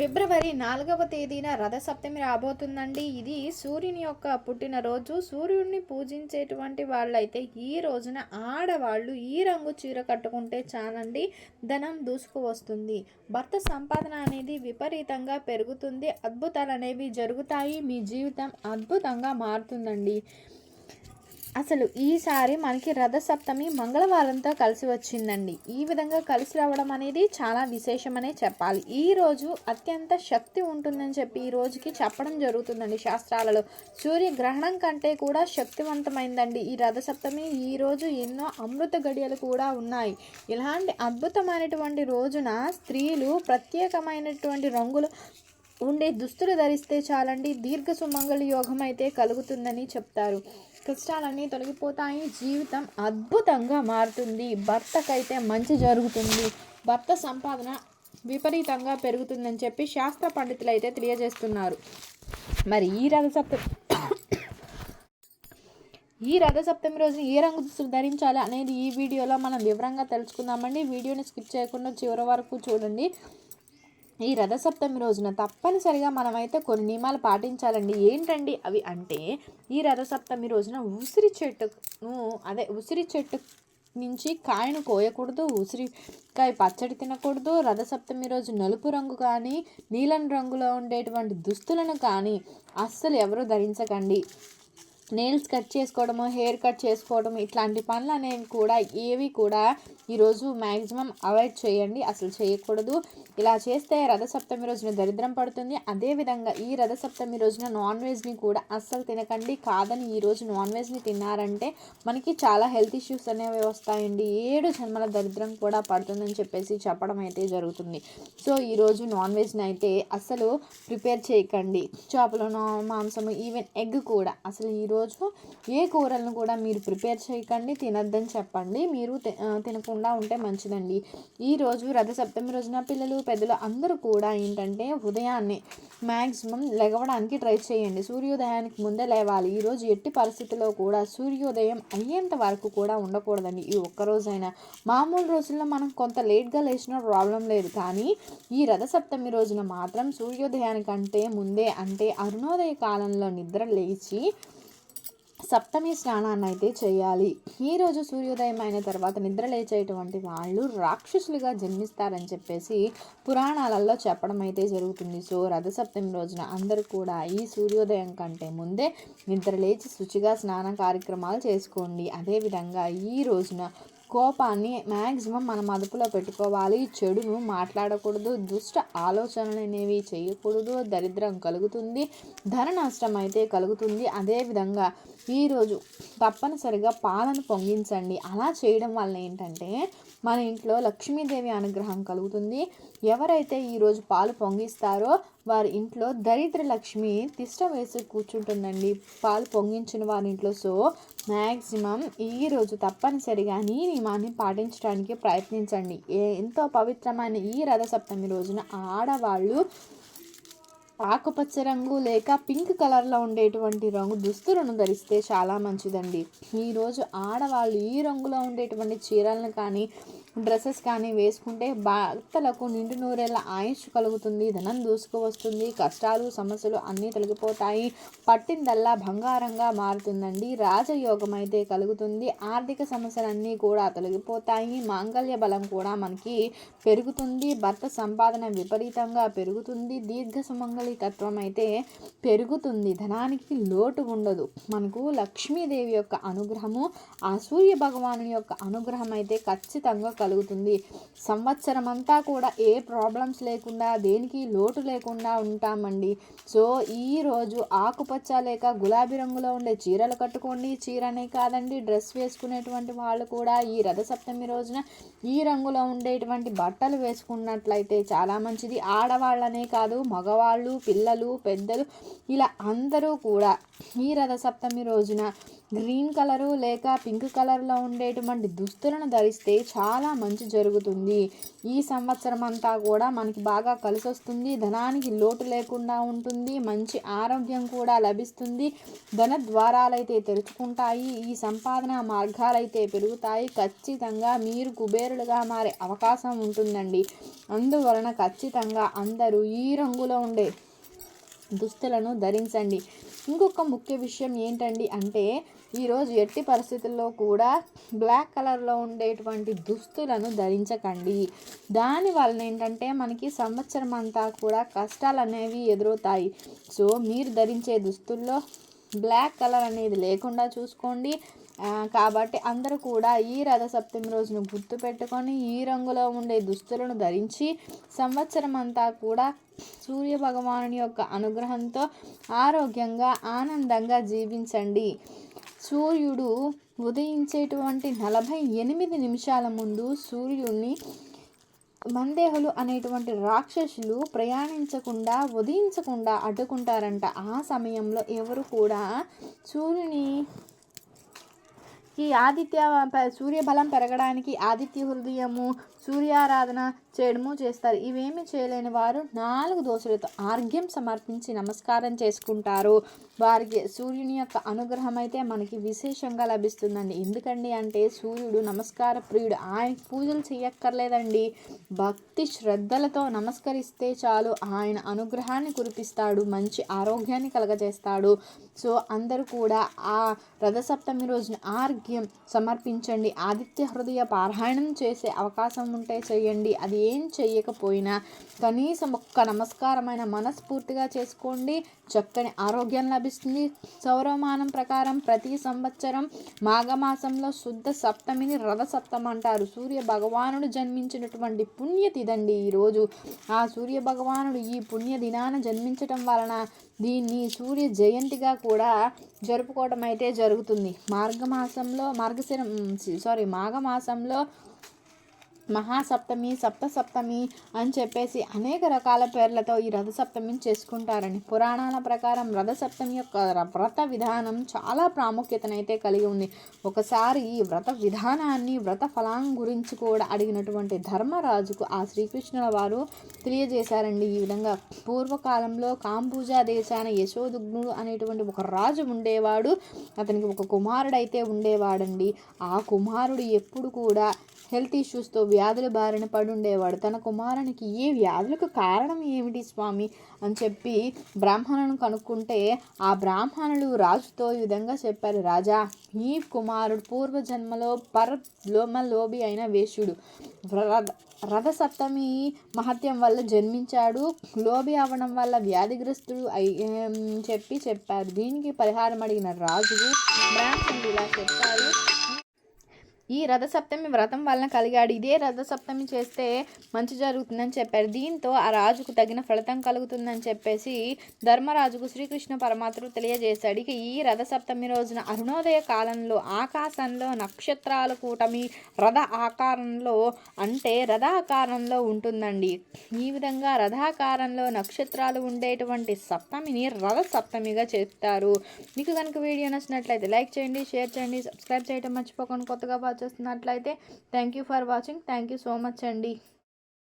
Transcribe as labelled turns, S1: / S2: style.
S1: ఫిబ్రవరి నాలుగవ తేదీన రథసప్తమి రాబోతుందండి. ఇది సూర్యుని యొక్క పుట్టినరోజు సూర్యుడిని పూజించేటువంటి వాళ్ళైతే ఈ రోజున ఆడవాళ్ళు ఈ రంగు చీర కట్టుకుంటే చాలండి ధనం దూసుకు వస్తుంది. భర్త సంపాదన అనేది విపరీతంగా పెరుగుతుంది. అద్భుతాలు అనేవి జరుగుతాయి. మీ జీవితం అద్భుతంగా మారుతుందండి. అసలు ఈసారి మనకి రథసప్తమి మంగళవారంతో కలిసి వచ్చిందండి. ఈ విధంగా కలిసి రావడం అనేది చాలా విశేషమనే చెప్పాలి. ఈ రోజు అత్యంత శక్తి ఉంటుందని చెప్పి ఈ రోజుకి చెప్పడం జరుగుతుందండి శాస్త్రాలలో. సూర్యగ్రహణం కంటే కూడా శక్తివంతమైందండి ఈ రథసప్తమి. ఈ రోజు ఎన్నో అమృత గడియలు కూడా ఉన్నాయి. ఇలాంటి అద్భుతమైనటువంటి రోజున స్త్రీలు ప్రత్యేకమైనటువంటి రంగులు ఉండే దుస్తులు ధరిస్తే చాలండి దీర్ఘ సుమంగళి యోగం అయితే కలుగుతుందని చెప్తారు. కష్టాలన్నీ తొలగిపోతాయి జీవితం అద్భుతంగా మారుతుంది. భర్తకైతే మంచి జరుగుతుంది. భర్త సంపాదన విపరీతంగా పెరుగుతుందని చెప్పి శాస్త్ర పండితులు అయితే తెలియజేస్తున్నారు. మరి ఈ రథసప్తమి ఈ రథసప్తమి రోజు ఏ రంగు దుస్తులు ధరించాలి అనేది ఈ వీడియోలో మనం వివరంగా తెలుసుకుందామండి. వీడియోని స్కిప్ చేయకుండా చివరి వరకు చూడండి. ఈ రథసప్తమి రోజున తప్పనిసరిగా మనమైతే కొన్ని నియమాలు పాటించాలండి. ఏంటండి అవి అంటే ఈ రథసప్తమి రోజున ఉసిరి చెట్టును అదే ఉసిరి చెట్టు నుంచి కాయను కోయకూడదు ఉసిరికాయ పచ్చడి తినకూడదు. రథసప్తమి రోజు నలుపు రంగు కానీ నీలం రంగులో ఉండేటువంటి దుస్తులను కానీ అస్సలు ఎవరు ధరించకండి. నెయిల్స్ కట్ చేసుకోవడము హెయిర్ కట్ చేసుకోవడం ఇట్లాంటి పనులు అనేవి కూడా ఏవి కూడా ఈరోజు మ్యాక్సిమం అవాయిడ్ చేయండి. అసలు చేయకూడదు. ఇలా చేస్తే రథసప్తమి రోజున దరిద్రం పడుతుంది. అదేవిధంగా ఈ రథసప్తమి రోజున నాన్ వెజ్ని కూడా అస్సలు తినకండి. కాదని ఈరోజు నాన్ వెజ్ని తిన్నారంటే మనకి చాలా హెల్త్ ఇష్యూస్ అనేవి వస్తాయండి. ఏడు జన్మల దరిద్రం కూడా పడుతుందని చెప్పేసి చెప్పడం అయితే జరుగుతుంది. సో ఈరోజు నాన్ వెజ్ని అయితే అస్సలు ప్రిపేర్ చేయకండి. చేపలను మాంసము ఈవెన్ ఎగ్ కూడా అసలు ఈరోజు ఏ కూరలను కూడా మీరు ప్రిపేర్ చేయకండి తినద్దని చెప్పండి. మీరు తి- తినకుండా ఉంటే మంచిదండి. ఈ రోజు రథసప్తమి రోజున పిల్లలు పెద్దలు అందరూ కూడా ఏంటంటే ఉదయాన్నే మ్యాక్సిమం లెగవడానికి ట్రై చేయండి. సూర్యోదయానికి ముందే లేవాలి. ఈరోజు ఎట్టి పరిస్థితుల్లో కూడా సూర్యోదయం అయ్యేంత వరకు కూడా ఉండకూడదండి. ఈ ఒక్కరోజైనా మామూలు రోజుల్లో మనం కొంత లేట్గా లేచిన ప్రాబ్లం లేదు. కానీ ఈ రథ సప్తమి రోజున మాత్రం సూర్యోదయానికంటే ముందే అంటే అరుణోదయ కాలంలో నిద్ర లేచి సప్తమి స్నానాన్ని అయితే చేయాలి ఈరోజు సూర్యోదయం అయిన తర్వాత నిద్ర లేచేటువంటి వాళ్ళు రాక్షసులుగా జన్మిస్తారని చెప్పేసి పురాణాలలో చెప్పడం అయితే జరుగుతుంది. సో రథసప్తమి రోజున అందరూ కూడా ఈ సూర్యోదయం కంటే ముందే నిద్ర లేచి శుచిగా స్నాన కార్యక్రమాలు చేసుకోండి. అదేవిధంగా ఈ రోజున కోపాన్ని మ్యాక్సిమం మనం అదుపులో పెట్టుకోవాలి. చెడును మాట్లాడకూడదు. దుష్ట ఆలోచనలు అనేవి చేయకూడదు. దరిద్రం కలుగుతుంది. ధన నష్టం అయితే కలుగుతుంది. అదేవిధంగా ఈరోజు తప్పనిసరిగా పాలను పొంగించండి. అలా చేయడం వల్ల ఏంటంటే మన ఇంట్లో లక్ష్మీదేవి అనుగ్రహం కలుగుతుంది. ఎవరైతే ఈరోజు పాలు పొంగిస్తారో వారి ఇంట్లో దరిద్ర లక్ష్మి తిష్ట వేసి కూర్చుంటుందండి. పాలు పొంగించిన వారి ఇంట్లో. సో మ్యాక్సిమం ఈరోజు తప్పనిసరిగా ఈ నియమాన్ని పాటించడానికి ప్రయత్నించండి. ఎంతో పవిత్రమైన ఈ రథసప్తమి రోజున ఆడవాళ్ళు ఆకుపచ్చ రంగు లేక పింక్ కలర్లో ఉండేటువంటి రంగు దుస్తులను ధరిస్తే చాలా మంచిదండి. ఈరోజు ఆడవాళ్ళు ఈ రంగులో ఉండేటువంటి చీరలను కానీ డ్రెస్సెస్ కానీ వేసుకుంటే భర్తలకు నిండు నూరేళ్ళ ఆయుష్ కలుగుతుంది ధనం దూసుకువస్తుంది కష్టాలు సమస్యలు అన్నీ తొలగిపోతాయి పట్టిందల్లా బంగారంగా మారుతుందండి రాజయోగం అయితే కలుగుతుంది ఆర్థిక సమస్యలన్నీ కూడా తొలగిపోతాయి మాంగళ్య బలం కూడా మనకి పెరుగుతుంది భర్త సంపాదన విపరీతంగా పెరుగుతుంది దీర్ఘ సుమంగళి తత్వం అయితే పెరుగుతుంది. ధనానికి లోటు ఉండదు. మనకు లక్ష్మీదేవి యొక్క అనుగ్రహము ఆ సూర్య భగవాను యొక్క అనుగ్రహం అయితే ఖచ్చితంగా కలుగుతుంది. సంవత్సరం అంతా కూడా ఏ ప్రాబ్లమ్స్ లేకుండా దేనికి లోటు లేకుండా ఉంటామండి. సో ఈ రోజు ఆకుపచ్చ లేక గులాబీ రంగులో ఉండే చీరలు కట్టుకోండి. చీరనే కాదండి డ్రెస్ వేసుకునేటువంటి వాళ్ళు కూడా ఈ రథసప్తమి రోజున ఈ రంగులో ఉండేటువంటి బట్టలు వేసుకున్నట్లయితే చాలా మంచిది. ఆడవాళ్ళనే కాదు మగవాళ్ళు పిల్లలు పెద్దలు ఇలా అందరూ కూడా ఈ రథసప్తమి రోజున గ్రీన్ కలరు లేక పింక్ కలర్లో ఉండేటువంటి దుస్తులను ధరిస్తే చాలా మంచి జరుగుతుంది. ఈ సంవత్సరం అంతా కూడా మనకి బాగా కలిసి వస్తుంది ధనానికి లోటు లేకుండా ఉంటుంది. మంచి ఆరోగ్యం కూడా లభిస్తుంది. ధన ద్వారాలైతే తెరుచుకుంటాయి. ఈ సంపాదన మార్గాలైతే పెరుగుతాయి. ఖచ్చితంగా మీరు కుబేరులుగా మారే అవకాశం ఉంటుందండి. అందువలన ఖచ్చితంగా అందరూ ఈ రంగులో ఉండే దుస్తులను ధరించండి. ఇంకొక ముఖ్య విషయం ఏంటండి అంటే ఈరోజు ఎట్టి పరిస్థితుల్లో కూడా బ్లాక్ కలర్లో ఉండేటువంటి దుస్తులను ధరించకండి. దాని వలన ఏంటంటే మనకి సంవత్సరం అంతా కూడా కష్టాలు అనేవి ఎదురవుతాయి. సో మీరు ధరించే దుస్తుల్లో బ్లాక్ కలర్ అనేది లేకుండా చూసుకోండి. కాబట్టి అందరూ కూడా ఈ రథసప్తమి రోజును గుర్తుపెట్టుకొని ఈ రంగులో ఉండే దుస్తులను ధరించి సంవత్సరం అంతా కూడా సూర్య భగవానుని యొక్క అనుగ్రహంతో ఆరోగ్యంగా ఆనందంగా జీవించండి. సూర్యుడు ఉదయించేటువంటి నలభై ఎనిమిది నిమిషాల ముందు సూర్యుడిని మందేహులు అనేటువంటి రాక్షసులు ప్రయాణించకుండా ఉదయించకుండా అడ్డుకుంటారంట. ఆ సమయంలో ఎవరు కూడా సూర్యుని ఆదిత్య సూర్యబలం సూర్య బలం పెరగడానికి ఆదిత్య హృదయము సూర్యారాధన చేయడము చేస్తారు. ఇవేమి చేయలేని వారు నాలుగు దోశలతో ఆర్ఘ్యం సమర్పించి నమస్కారం చేసుకుంటారు. వారికి సూర్యుని యొక్క అనుగ్రహం అయితే మనకి విశేషంగా లభిస్తుందండి. ఎందుకండి అంటే సూర్యుడు నమస్కార ప్రియుడు. ఆయన పూజలు చేయక్కర్లేదండి. భక్తి శ్రద్ధలతో నమస్కరిస్తే చాలు ఆయన అనుగ్రహాన్ని కురిపిస్తాడు. మంచి ఆరోగ్యాన్ని కలగజేస్తాడు. సో అందరూ కూడా ఆ రథసప్తమి రోజున ఆర్ఘ్యం సమర్పించండి. ఆదిత్య హృదయ పారాయణం చేసే అవకాశం ఉంటే చేయండి. అది ఏం చెయ్యకపోయినా కనీసం ఒక్క నమస్కారమైన మనస్ఫూర్తిగా చేసుకోండి. చక్కని ఆరోగ్యం లభిస్తుంది. సౌరమానం ప్రకారం ప్రతి సంవత్సరం మాఘమాసంలో శుద్ధ సప్తమిని రథ సప్తం అంటారు. సూర్య భగవానుడు జన్మించినటువంటి పుణ్యతిదండి ఈరోజు ఆ సూర్య భగవానుడు ఈ పుణ్య దినాన జన్మించటం వలన దీన్ని సూర్య జయంతిగా కూడా జరుపుకోవడం అయితే జరుగుతుంది. మార్గమాసంలో మార్గశిరం సారీ మాఘమాసంలో మహాసప్తమి సప్త సప్తమి అని చెప్పేసి అనేక రకాల పేర్లతో ఈ రథసప్తమిని చేసుకుంటారని పురాణాల ప్రకారం రథసప్తమి యొక్క ర- వ్రత విధానం చాలా ప్రాముఖ్యతనైతే కలిగి ఉంది. ఒకసారి ఈ వ్రత విధానాన్ని వ్రత ఫలాం గురించి కూడా అడిగినటువంటి ధర్మరాజుకు ఆ శ్రీకృష్ణుల వారు తెలియజేశారండి. ఈ విధంగా పూర్వకాలంలో కాంబూజా దేశాన యశోదుగ్నుడు అనేటువంటి ఒక రాజు ఉండేవాడు. అతనికి ఒక కుమారుడైతే ఉండేవాడండి. ఆ కుమారుడు ఎప్పుడు కూడా హెల్త్ ఇష్యూస్తో వ్యాధుల బారిన పడి ఉండేవాడు తన కుమారునికి ఏ వ్యాధులకు కారణం ఏమిటి స్వామి అని చెప్పి బ్రాహ్మణులను కనుక్కుంటే ఆ బ్రాహ్మణులు రాజుతో ఈ విధంగా చెప్పారు. రాజా ఈ కుమారుడు పూర్వజన్మలో పరలోమ లోబి అయిన వేష్యుడు. రథ రథసప్తమి మహత్యం వల్ల జన్మించాడు. లోబి అవ్వడం వల్ల వ్యాధిగ్రస్తుడు అయి చెప్పి చెప్పారు. దీనికి పరిహారం అడిగిన రాజుకు బ్రాహ్మణులు ఇలా చెప్పారు. ఈ రథసప్తమి వ్రతం వలన కలిగాడు. ఇదే రథసప్తమి చేస్తే మంచి జరుగుతుందని చెప్పారు. దీంతో ఆ రాజుకు తగిన ఫలితం కలుగుతుందని చెప్పేసి ధర్మరాజుకు శ్రీకృష్ణ పరమాత్ముడు తెలియజేశాడు. ఇక ఈ రథసప్తమి రోజున అరుణోదయ కాలంలో ఆకాశంలో నక్షత్రాల కూటమి రథ ఆకారంలో అంటే రథాకారంలో ఉంటుందండి. ఈ విధంగా రథాకారంలో నక్షత్రాలు ఉండేటువంటి సప్తమిని రథ సప్తమిగా చెప్తారు. మీకు కనుక వీడియో నచ్చినట్లయితే లైక్ చేయండి షేర్ చేయండి సబ్స్క్రైబ్ చేయడం మర్చిపోకుండా కొత్తగా వాచ్ చేస్తున్నట్లయితే thank you for watching thank you so much అండి